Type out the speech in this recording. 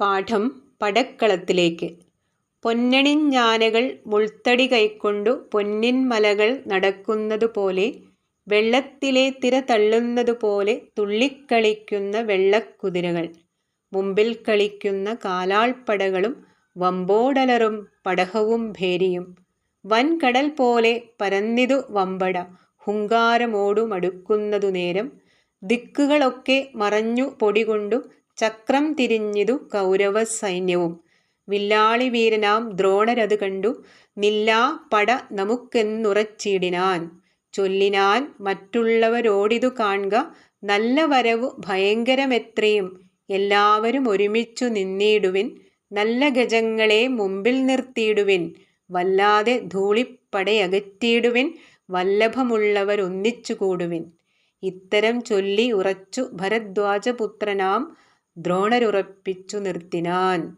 പാഠം പടക്കളത്തിലേക്ക് പൊന്നണിഞ്ഞാനകൾ മുൾത്തടി കൈക്കൊണ്ടു പൊന്നിൻ മലകൾ നടക്കുന്നതുപോലെ വെള്ളത്തിലെ തിര തള്ളുന്നതുപോലെ തുള്ളിക്കളിക്കുന്ന വെള്ളക്കുതിരകൾ. മുമ്പിൽ കളിക്കുന്ന കാലാൾപ്പടകളും വമ്പോടലറും പടഹവും ഭേരിയും. വൻകടൽ പോലെ പരന്നിതു വമ്പട ഹുങ്കാരമോടുമടുക്കുന്നതു നേരം. ദിക്കുകളൊക്കെ മറഞ്ഞു പൊടികൊണ്ടു ചക്രം തിരിഞ്ഞതു കൗരവ സൈന്യവും വില്ലാളി വീരനാം ദ്രോണരതു കണ്ടു. നില്ലാ പട നമുക്കെന്നുറച്ചിടിനാൻ. ചൊല്ലിനാൻ മറ്റുള്ളവരോടിതു കാൺക നല്ല വരവു ഭയങ്കരമെത്രയും. എല്ലാവരും ഒരുമിച്ചു നിന്നിടുവിൻ. നല്ല ഗജങ്ങളെ മുമ്പിൽ നിർത്തിയിടുവിൻ. വല്ലാതെ ധൂളിപ്പടയകറ്റിയിടുവിൻ വല്ലഭമുള്ളവർ കൂടുവിൻ. ഇത്തരം ചൊല്ലി ഉറച്ചു ഭരദ്വാജപുത്രനാം ദ്രോണരുറപ്പിച്ചു നിർത്തിനാൻ.